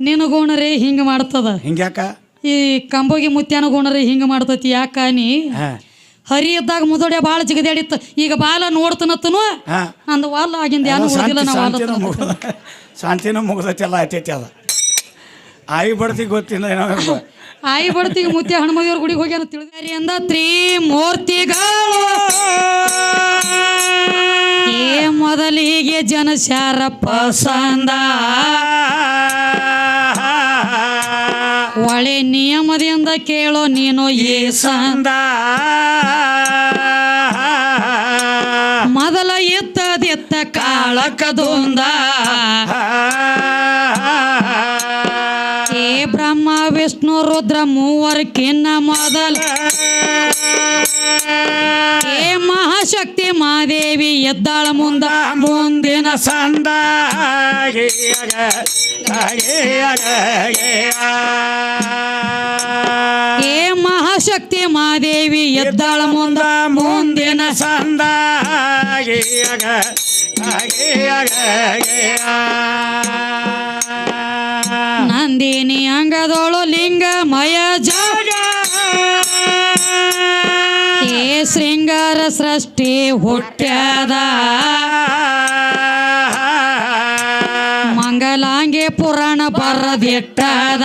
ನಿನ್ನ ಗೋಣರೇ ಹಿಂಗೆ ಮಾಡ್ತದ. ಹಿಂಗ್ಯಾಕ ಈ ಕಂಬೋಗಿ ಮುತ್ಯಾನ ಗೋಣರೇ ಹಿಂಗ ಮಾಡ್ತತಿ ಯಾಕ ನೀ? ಹರಿ ಇದ್ದಾಗ ಮುದೋಡಿಯ ಬಾಳ ಜಿಗದಾಡಿತ್ತು. ಈಗ ಬಾಲ ನೋಡ್ತನತ್ತನು ಅಂದ ವಾಲ್ ಆಗಿಂದ ಏನು ಉಳಿದಿಲ್ಲ ನಾವು ಶಾಂತಿನೂ ಮುಗ್ದ ಶಾಂತಿನೂ ಮುಗ್ದೈತಿ ಎಲ್ಲ ಆಯ್ತೈತಿ ಅದ. ಆಯಿ ಬಡ್ತಿ ಗೊತ್ತಿಲ್ಲ ಆಯಿ ಬಡ್ತಿಗೆ ಮುತ್ಯ ಹನುಮದೇವ್ರ ಗುಡಿಗೆ ಹೋಗ್ಯಾನ ತಿಳಿದಾರಿ ಅಂದ ತ್ರಿಮೂರ್ತಿಗಳು ಏ ಮೊದಲಿಗೆ ಜನ ಶಾರಪ್ಪ ಪಸಂದ ಒಳೆ ನಿಯಮದಿಂದ ಕೇಳೋ ನೀನು ಈ ಸಂದ. ಮೊದಲ ಎತ್ತದೆತ್ತ ಕಾಳಕದೊಂದ ಏ ಬ್ರಹ್ಮ, ವಿಷ್ಣು, ರುದ್ರ ಮೂವರ್ಕಿನ್ನ ಮೊದಲ. ಏ ಮಹಾಶಕ್ತಿ ಮಾದೇವಿ ಎದ್ದಾಳ ಮುಂದ ಮುಂದಿನ ಸಂದ. ಏ ಮಹಾಶಕ್ತಿ ಮಾದೇವಿ ಎದ್ದಾಳ ಮುಂದ, ಮುಂದಿನ ಸಂದ. ನಂದಿನಿ ಅಂಗದೋಳು ಲಿಂಗ ಮಯ ಜಾಗ ಶೃಂಗಾರ ಸೃಷ್ಟಿ ಹುಟ್ಟ್ಯಾದ. ಬರದಿಟ್ಟದ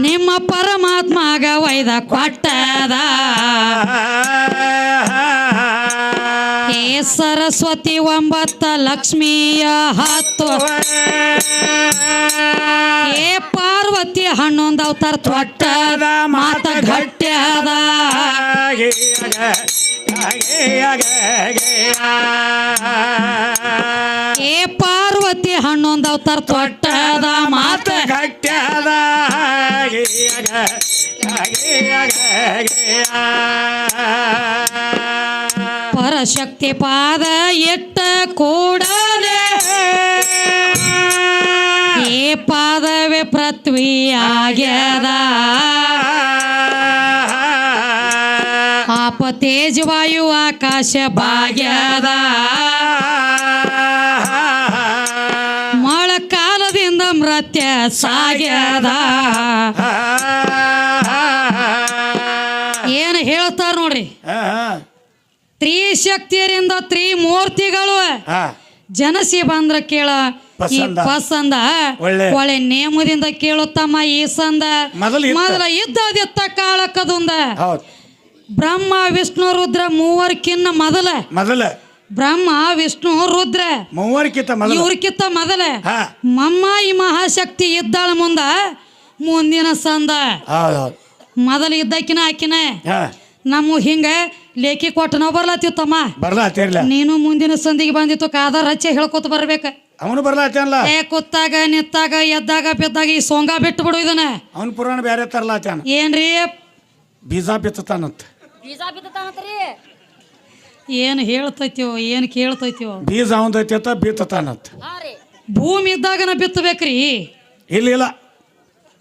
ನಿಮ್ಮ ಪರಮಾತ್ಮಗ ವೈದ ಕೊಟ್ಟದ ಸರಸ್ವತಿ ಒಂಬತ್ತ ಲಕ್ಷ್ಮಿಯ ಹತ್ತು ಏ ಪಾರ್ವತಿ ಹನ್ನೊಂದು ಅವತಾರ ತೊಟ್ಟದ ಮಾತ ಗಟ್ಟ್ಯದ ಅವತಾರ ತೊಟ್ಟದ ಮಾತ. ಗಟ್ಟ್ಯಾದ ಪರಶಕ್ತಿ ಪಾದ ಎಟ್ಟ ಕೂಡಲೇ. ಏ ಪಾದವೇ ಪೃಥ್ವಿ ಆಗ್ಯದ. ಆಪ ತೇಜ ವಾಯು ಆಕಾಶ ಭಾಗ್ಯದ ಸಾಗ್ಯದ. ಏನು ಹೇಳ್ತಾರ ನೋಡ್ರಿ? ತ್ರಿಶಕ್ತಿಯರಿಂದ ತ್ರಿಮೂರ್ತಿಗಳು. ಜನಸಿ ಬಂದ್ರ ಕೇಳ ಈ ಪಸಂದ. ಒಳ್ಳೆ. ನೇಮದಿಂದ ಕೇಳುತ್ತಮ್ಮ ಈ ಸಂದ. ಮೊದಲ ಇದ್ದದಿತ್ತ ಕಾಳಕ್ಕದೊಂದ ಬ್ರಹ್ಮ ವಿಷ್ಣು ರುದ್ರ ಮೂವರ್ಕಿನ್ನ ಮೊದಲ. ಮೊದಲ. ಬ್ರಹ್ಮ ವಿಷ್ಣು ರುದ್ರ. ಮೂವರ್ಕಿಂತ ಮೊದಲು. ಇವ್ರಕ್ಕಿಂತ ಮೊದಲ. ಹಾ. ಮಮ್ಮ ಈ ಮಹಾಶಕ್ತಿ ಇದ್ದಾಳ ಮುಂದ ಮುಂದಿನ ಸಂದ. ಮೊದಲು ಇದ್ದಕ್ಕಿನ ಆಕಿನ. ಹಾ. ನಮ್ಮ ಹಿಂಗ ಲೇಖಿ ಕೊಟ್ಟ ನಾವು ಬರ್ಲಾತಿತ್ತಮ್ಮ. ಬರ್ಲಾತಿರ್ಲ. ನೀನು ಮುಂದಿನ ಸಂದಿಗೆ ಬಂದಿತ್ತು ಕಾದ ಹಚ್ಚಿ ಹೇಳ್ಕೊತ ಬರ್ಬೇಕ. ಅವನು ಬರ್ಲಾತೇನಲ್ಲ ಏ ಕುತ್ತಾಗ ನಿತ್ತಾಗ ಎದ್ದಾಗ ಬಿದ್ದಾಗ ಈ ಸೋಂಗ ಬಿಟ್ಟು ಬಿಡು ಇದನ್ನ. ಅವನ ಪುರಾಣ ಬೇರೆ ತರ್ಲಾತಾನ ಏನ್ರಿ? ಬೀಜ ಬಿತ್ತತಾನಂತ ಬೀಜ ಬಿತ್ತತಾನತ್ರಿ ಏನು ಹೇಳ್ತೈತಿಯೋ ಏನು ಕೇಳ್ತೈತಿಯೋ? ಬೀಜ ಅವಂದೈತಿ ಅಂತ ಬಿತ್ತತಾನಂತ. ಹಾ ರೀ. ಭೂಮಿ ಇದ್ದಾಗನ ಬಿತ್ತಬೇಕ್ರಿ. ಇಲ್ಲ ಇಲ್ಲ.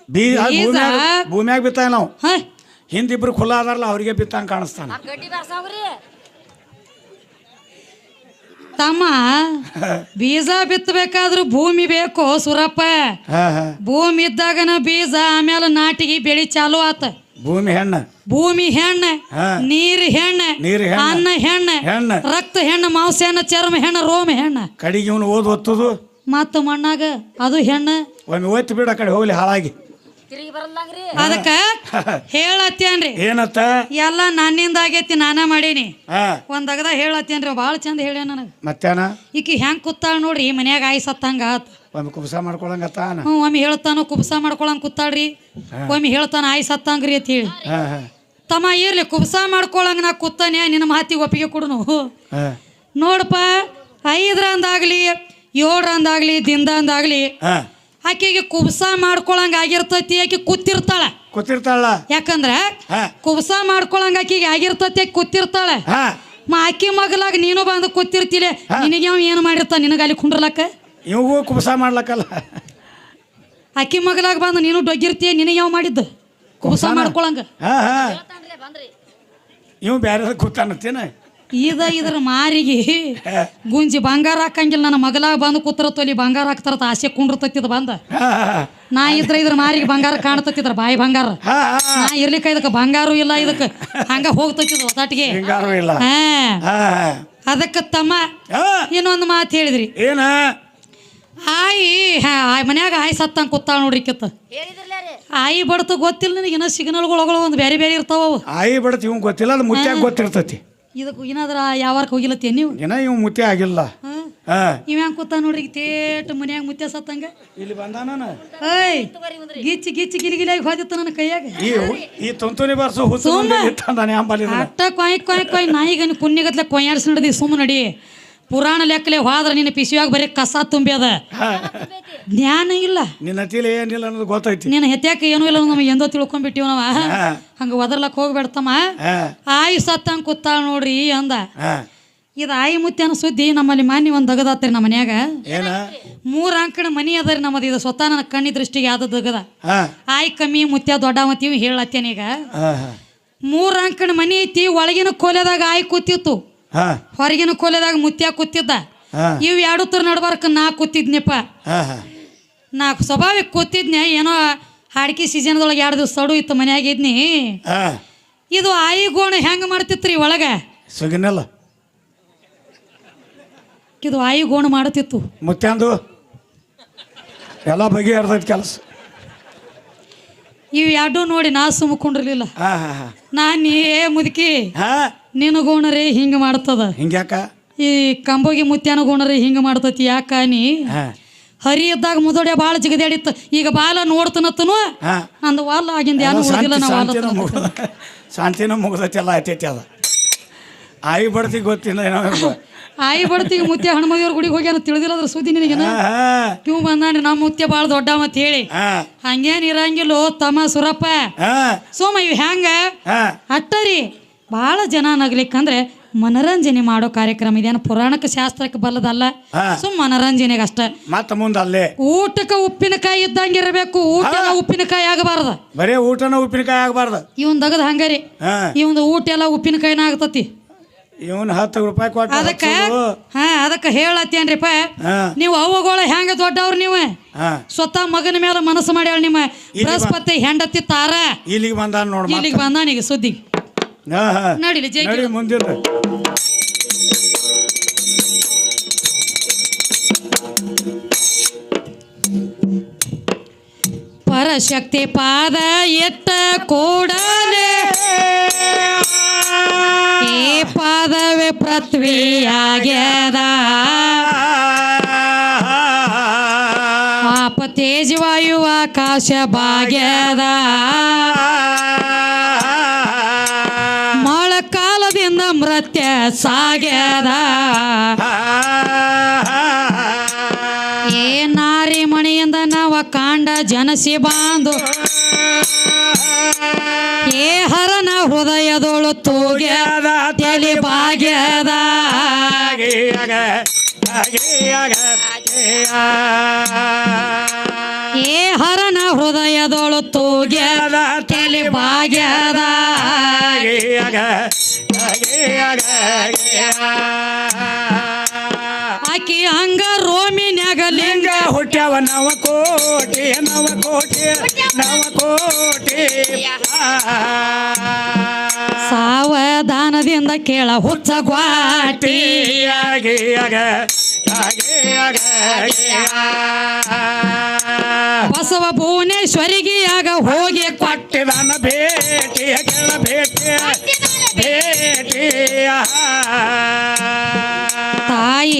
ಬೀಜ ಬೀಜ? ಭೂಮ್ಯಾಗ ಭೂಮ್ಯಾಗ ಬಿತ್ತಾಯ ನಾವು. ಹ. ಹಿಂದಿಬ್ರು ಖುಲ್ಲ ಅದಾರಲ್ಲ ಅವ್ರಿಗೆ ಬಿತ್ತಂಗೆ ಕಾಣಿಸ್ತಾನ. ಆ ಗಡ್ಡಿ ಬರ್ಸಾವ್ರಿ. ತಮ್ಮ ಬೀಜ ಬಿತ್ತಬೇಕಾದ್ರೂ ಭೂಮಿ ಬೇಕು ಸುರಪ್ಪ. ಹಾ ಹಾ. ಭೂಮಿ ಇದ್ದಾಗನ ಬೀಜ ಆಮೇಲೆ ನಾಟಿಗೆ ಬೆಳಿ ಚಾಲು ಆತ. ಭೂಮಿ ಹೆಣ್ಣ ಭೂಮಿ ಹೆಣ್ಣ. ನೀರು ಹೆಣ್ಣ ನೀರ್ ಹೆಣ್ಣ. ಅನ್ನ ಹೆಣ್ಣ ಹೆಣ್ಣ. ರಕ್ತ ಹೆಣ್ಣ ಮಾಂಸ ಹೆಣ್ಣ ಚರ್ಮ ಹೆಣ್ಣ ರೋಮ ಹೆಣ್ಣ ಕಡಿಗೆ ಇವನು ಓದ್ ಒತ್ತದು ಮತ್ತ ಮಣ್ಣಾಗ ಅದು ಹೆಣ್ಣ ಒಮ್ಮೆ ಒತ್ತಿ ಬಿಡ ಕಡೆ ಹೋಗ್ಲಿ ಹಾಳಾಗಿ ಅದಕ್ಕ ಹೇಳತ್ತೇನ್ರಿ ಏನತ್ತ? ಎಲ್ಲ ನನ್ನಿಂದ ಆಗೈತಿ ನಾನ ಮಾಡೀನಿ. ಒಂದಾಗದ ಒಂದ್ ಅಗದ ಹೇಳತ್ತೇನ್ರಿ ಭಾಳ ಚಂದ ಹೇಳ ನನಗ. ಮತ್ತೇನ ಈಕಿ ಹೆಂಗ್ ಕೂತಾಳ ನೋಡ್ರಿ ಮನ್ಯಾಗ ಆಯ್ ಸತ್ತಂಗ ಆತ. ಒಮ್ಮೆ ಕುಬ್ಸ ಮಾಡ್ಕೊಳಂಗತ್ತಾನ? ಹ್ಞೂ ಒಮ್ಮೆ ಹೇಳ್ತಾನು ಕುಬ್ಸ ಮಾಡ್ಕೊಳಂಗ ಕೂತಾಳ್ರಿ. ಒಮ್ಮೆ ಹೇಳ್ತಾನ ಆಯ್ ಸತ್ತಂಗ್ರಿ ಅಂತ ಹೇಳಿ. ತಮ್ಮ ಇರ್ಲಿ ಕುಬ್ಸ ಮಾಡ್ಕೊಳಂಗ ನಾ ಕುತ್ತಾನೆ ನಿನ್ನ ಮಾತಿ ಒಪ್ಪಿಗೆ ಕೊಡುನು. ನೋಡಪ್ಪ ಐದರಂದಾಗ್ಲಿ ಏಳರಂದಾಗ್ಲಿ ದಿಂದಂದಾಗ್ಲಿ ಹಾ. ಆಕೆಗೆ ಕುಬ್ಸ ಮಾಡ್ಕೊಳಂಗ ಆಗಿರ್ತೈತಿ ಆಕೆ ಕೂತಿರ್ತಾಳ. ಕೂತಿರ್ತಾಳ. ಯಾಕಂದ್ರ ಹಾ. ಕುಬ್ಸ ಮಾಡ್ಕೊಳಂಗ ಆಕೆಗೆ ಆಗಿರ್ತೈತಿ ಆಕಿ ಕೂತಿರ್ತಾಳ. ಹಾ. ಮಾ ಅಕ್ಕಿ ಮಗಲಾಗ ನೀನು ಬಂದು ಕೂತಿರ್ತಿಲೆ ನಿನಗೆ ಅವ ಏನು ಮಾಡಿರ್ತಾನ ನಿನಗ ಅಲ್ಲಿ ಕುಂಡ್ರಲಕ್ಕ? ಇವು ಕುಬ್ಸ ಮಾಡ್ಲಕ್ಕಲ್ಲ. ಅಕ್ಕಿ ಮಗಲಾಗ ಬಂದು ನೀನು ಡೊಗ್ಗಿರ್ತೀಯ ನಿನಗೆ ಯಾವ ಮಾಡಿದ್ದು? ಕುಬ್ಸ ಮಾಡ್ಕೊಳಂಗ. ಹಾ ಹಾ. ಹೇಳ್ತಾನ್ರಿ ಬಂದ್ರಿ? ಇವು ಬ್ಯಾರೆ ಕೂತಾನತ್ತೇನ ಇದ ಇದ್ರ ಮಾರಿಗೆ ಗುಂಜಿ ಬಂಗಾರ ಹಾಕಂಗಿಲ್ಲ. ನನ್ನ ಮಗಲಾಗ ಬಂದು ಕೂತ್ರ ತೊಲಿ ಬಂಗಾರ ಹಾಕ್ತಾರತ್ತ ಆಸೆ ಕುಂಡ್ರತತ್ತಿದ ಬಂದ. ನಾ ಇದ್ರ ಇದ್ರ ಮಾರಿಗೆ ಬಂಗಾರ ಕಾಣ್ತತ್ತಿದ್ರ ಬಾಯಿ ಬಂಗಾರ. ನಾ ಇರ್ಲಿಕ್ಕ ಇದಕ್ಕೆ ಬಂಗಾರು ಇಲ್ಲ ಇದಕ್ಕೆ ಹಂಗ ಹೋಗ್ತತ್ತಿದ್ ಹೊಸಾಟಿಗೆ. ಅದಕ್ಕೆ ತಮ್ಮ ಇನ್ನೊಂದು ಮಾತು ಹೇಳಿದ್ರಿ. ಏನ? ಆಯಿ ಹಾ ಆಯ್ ಮನ್ಯಾಗ ಆಯ್ ಸತ್ತಂಗೆ ಕೂತಾಳ ನೋಡ್ರಿ ಕಿತ್ತ ಹೇಳಿದ್ರಲ್ಲ ಆಯಿ ಬಡ್ತ ಗೊತ್ತಿಲ್ಲ ನನಗೆ ಏನೋ ಸಿಗ್ನಲ್ಗಳು ಒಂದು ಬೇರೆ ಬೇರೆ ಇರ್ತಾವ ಅವು. ಆಯಿ ಬಡತಿ ಇವ್ ಗೊತ್ತಿಲ್ಲ ಅದು ಮುತ್ಯಾಗ ಗೊತ್ತಿರ್ತೈತಿ. ಇದಕ್ಕೆ ಏನಾದ್ರ ಯಾವಾರಕ್ಕೆ ಹೋಗಿಲತ್ತೇನು ನೀವು? ಏನ ಇವ್ ಮುತ್ಯ ಆಗಿಲ್ಲ. ಹಾ? ಇವ ಹೆಂಗ್ ಕೂತ ನೋಡ್ರಿ ತೇಟ್ ಮನ್ಯಾಗ ಮುತ್ಯ ಸತ್ತಂಗ? ಇಲ್ಲಿ ಬಂದಾನ ಏಯ್ ಗಿಚ್ಚಿ ಗಿಚ್ಚಿ ಗಿಲಿಗಿಲಿಯಾಗಿ ಹೋದಿತ್ತು ನನ್ನ ಕೈಯಾಗ. ಈ ಈ ತುಂತುನಿ ಬರ್ಸು ಅಂಬಲಿ ಅಟ್ಟ ಕೊಯ್ ಕೊಯ್ ಕೊಯ್ ನಾಯಿಗನ್ ಕುನ್ನಿಗತ್ಲೆ ಕೊಯ್ಯಾಡ್ಸಿ ನಡ್ದಿ ಸುಮ್ಮ ನಡಿ. ಪುರಾಣ ಲೆಕ್ಕಲೆ ಹೋದ್ರೆ ನಿನ್ನ ಪಿಸಿಯಾಗ ಬರೀ ಕಸ ತುಂಬಿ ಅದ. ಜ್ಞಾನ ಇಲ್ಲ. ನಿನ್ನ ಹತ್ತಿಲಿ ಏನಿಲ್ಲ ಅನ್ನೋದು ಗೊತ್ತೈತಿ ನಿನ್ನ ಹೆತ್ಯಾಕ ಏನು ಇಲ್ಲ ನಮ್ಗೆ ಎಂದೋ ತಿಳ್ಕೊಂಡ್ಬಿಟ್ಟಿವ್ ನಾವ. ಹಂಗ ಒದರ್ಲಕ್ ಹೋಗ್ಬೇಡ್ತಮ್ಮ. ಆಯಿ ಸತ್ತಂಗ್ ಕೂತಾಳ ನೋಡ್ರಿ ಅಂದ. ಇದು ಆಯಿ ಅನ್ನೋ ಸುದ್ದಿ ನಮ್ಮಲ್ಲಿ ಮಾನ್ಯ ಒಂದು ದಗದಾತ್ರಿ ನಮ್ಮ ಮನ್ಯಾಗ. ಮೂರು ಅಂಕಣ ಮನಿ ಅದರಿ ನಮ್ಮದು. ಇದು ಸ್ವತಃ ನನ್ನ ಕಣ್ಣಿ ದೃಷ್ಟಿಗೆ ಯಾವ್ದು ದಗದ. ಆಯಿ ಕಮ್ಮಿ ಮುತ್ಯ ದೊಡ್ಡ ಮತ್ತೀವಿ ಹೇಳತ್ತೇನೀಗ ಮೂರು ಅಂಕಣ ಮನಿ ಐತಿ ಒಳಗಿನ ಕೋಲೆದಾಗ ಆಯಿ ಕೂತಿತ್ತು. ಹೊರಗಿನ ಕೊಲೆದಾಗ ಮುತ್ಯ ಕೂತಿದ್ದ. ಇವ್ ಎರಡು ತರ ನಡ್ಬಾರ್ಕ ನಾ ಕೂತಿದ್ನಪ್ಪ. ನಾ ಸ್ವಭಾವಿಕ ಕೂತಿದ್ನೆ ಏನೋ ಹಾಡ್ಕಿ ಸೀಸನ್ದೊಳಗೆ ಎರಡು ದಿವಸ ಸಡು ಇತ್ತು ಮನ್ಯಾಗ ಇದ್ನಿ. ಇದು ಆಯಿ ಗೋಣ ಹೆಂಗೆ ಮಾಡ್ತಿತ್ರಿ ಒಳಗ? ಸುಗಿನಲ್ಲ. ಇದು ಆಯಿ ಗೋಣ ಮಾಡುತ್ತಿತ್ತು ಮುತ್ಯಾಂದು. ಎಲ್ಲ ಬಗೆಹರ್ದೈತಿ ಕೆಲಸ. ಇವು ಎರಡು ನೋಡಿ ನಾ ಸುಮ್ಕೊಂಡಿರ್ಲಿಲ್ಲ. ನಾನು ಏ ಮುದುಕಿ. ಹಾ. ನಿನ್ನ ಗೋಣರಿ ಹಿಂಗ ಮಾಡ್ತದ. ಹಿಂಗ್ಯಾಕ ಈ ಕಂಬೋಗಿ ಮುತ್ಯಾನ ಗೋಣರಿ ಹಿಂಗ ಮಾಡ್ತತಿ ಯಾಕ ನೀ? ಹರಿ ಇದ್ದಾಗ ಮುದೋಡೆ ಬಾಳ ಜಿಗದಾಡಿತ್ತು. ಈಗ ಬಾಲ ನೋಡ್ತನತ್ತನು ಅಂದ ನಂದು ವಾಲ್ ಆಗಿಂದ ಏನು ಶಾಂತಿ ನಾವು ಶಾಂತಿನ ಮುಗ್ದ ಶಾಂತಿನ ಮುಗ್ದೈತಿ ಎಲ್ಲ ಆಯ್ತೈತಿ ಅದ. ಆಯಿ ಬಡ್ತಿ ಗೊತ್ತಿಲ್ಲ ಏನೋ ಆಯಿ ಬಡ್ತಿ ಮುತ್ಯ ಹನುಮದೇವ್ರ ಗುಡಿಗೆ ಹೋಗ್ಯಾನ ತಿಳಿದಿಲ್ಲ ಅದ್ರ ಸುದ್ದಿ ನಿನಗೇನ? ನೀವು ಇವ್ ಬಂದಾನ್ರಿ ನಮ್ಮ ಮುತ್ಯ ಭಾಳ ದೊಡ್ಡ ಮತ್ ಹೇಳಿ. ಹಂಗೇನ್ ಇರಂಗಿಲ್ಲೋ ತಮ್ಮ ಸುರಪ್ಪ. ಸೋಮ ಇವ್ ಹೆಂಗ? ಅಟ್ಟರಿ. ಭಾಳ ಜನ ನಗ್ಲಿಕ್ಕಂದ್ರೆ ಮನರಂಜನೆ ಮಾಡೋ ಕಾರ್ಯಕ್ರಮ ಇದೇನು ಪುರಾಣಕ್ಕೆ ಶಾಸ್ತ್ರಕ್ಕೆ ಬಲ್ಲದಲ್ಲ. ಸುಮ್ ಮನರಂಜನೆಗೆ ಅಷ್ಟ ಮತ್ತ ಮುಂದೆ ಅಲ್ಲೇ ಊಟಕ್ಕೆ ಉಪ್ಪಿನಕಾಯಿ ಇದ್ದಂಗಿರಬೇಕು. ಊಟ ಉಪ್ಪಿನಕಾಯಿ ಆಗಬಾರ್ದ. ಬರೇ ಊಟನ ಉಪ್ಪಿನಕಾಯಿ ಆಗಬಾರ್ದು. ಇವನ್ ದಗದ ಹಂಗಾರಿ. ಇವನ್ ಇವಂದು ಊಟ ಎಲ್ಲ ಉಪ್ಪಿನಕಾಯಿನ ಆಗ್ತತಿ. ಇವನ್ ಹತ್ತು ರೂಪಾಯಿ ಕೊಟ್ಟ ಅದಕ್ಕೆ ಹ ಅದಕ್ಕ ಹೇಳತ್ತೇನ್ರಿಪ್ಪ. ನೀವು ಅವ್ವಗಳ ಹೆಂಗ ದೊಡ್ಡವ್ರು ನೀವು? ಸ್ವತಃ ಮಗನ ಮೇಲೆ ಮನಸ್ಸು ಮಾಡ್ಯಾಳ ನಿಮ್ಮ ಬೃಹಸ್ಪತಿ ಹೆಂಡತಿ ತಾರ. ಇಲ್ಲಿಗೆ ಬಂದಾನ ನೋಡಿ. ಇಲ್ಲಿಗೆ ಬಂದಾನೀಗ ಸುದ್ದಿ. ಹಾ ಹಾ ನಡಿಲಿ ಜೈ ನಡಿ ಮುಂದಿನ ಪರಶಕ್ತಿ ಪಾದ ಎತ್ತ ಕೂಡಲೇ. ಈ ಪಾದವೇ ಪೃಥ್ವಿಯಾಗ್ಯದ. ಪಾಪ ತೇಜವಾಯು ಆಕಾಶ ಭಾಗ್ಯದ ಮೃತ್ಯ ಸಾಗ್ಯದ. ಏ ನಾರಿ ಮಣಿಯಿಂದ ನವ ಕಾಂಡ ಜನಸಿ ಬಾಂದು. ಏ ಹರನ ಹೃದಯದೊಳು ತೂಗ್ಯದ, ತಲೆ ಬಾಗ್ಯದ. ಏ ಹರನ ಹೃದಯದೊಳು ತೂಗ್ಯದ, ತಲೆ ಭಾಗ್ಯದ ಆಕಿ ಹಂಗ ರೋಮಿನ್ಯಾಗ ಲಿಂಗ. ಹುಟ್ಟ್ಯಾವ ನವ ಕೋಟಿ ನವ ಕೋಟಿ ನವ ಕೋಟಿ ಸಾವಧಾನದಿಂದ ಕೇಳ ಹುಚ್ಚ ಗ್ವಾಟಿ. ಬಸವ ಭುವನೇಶ್ವರಿಗೆ ಆಗ ಹೋಗಿ ಕೊಟ್ಟ. ಕೊಟ್ಟಿದಾನ ಭೇಟಿ ಕೇಳ ಭೇಟಿ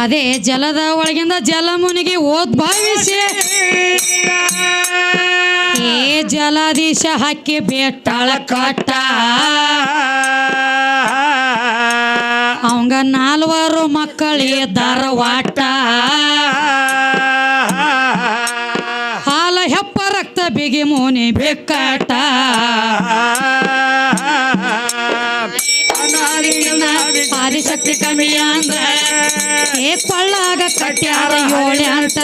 ಅದೇ ಜಲದ ಒಳಗಿಂದ ಜಲಮುನಿಗೆ ಓದ್ಭವಿಸಿ. ಏ ಜಲಾದೀಶ ಹಕ್ಕಿ ಬೇಟಾಳ ಕಟ್ಟ. ಅವಂಗ ನಾಲ್ವರು ಮಕ್ಕಳಿಗೆ ವಾಟ ಹಾಲ ಹೆಪ್ಪ ರಕ್ತ ಬಿಗಿ ಮುನಿ ಬೆಕ್ಕಾಟ ಆದಿಶಕ್ತಿ ಕಮ್ಮಿ ಅಂದ್ರ? ಏ ಕೊಳ್ಳಾಗ ಕಟ್ಯಾರ ಏಳೆ ಅಂತ.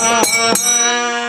ಆ.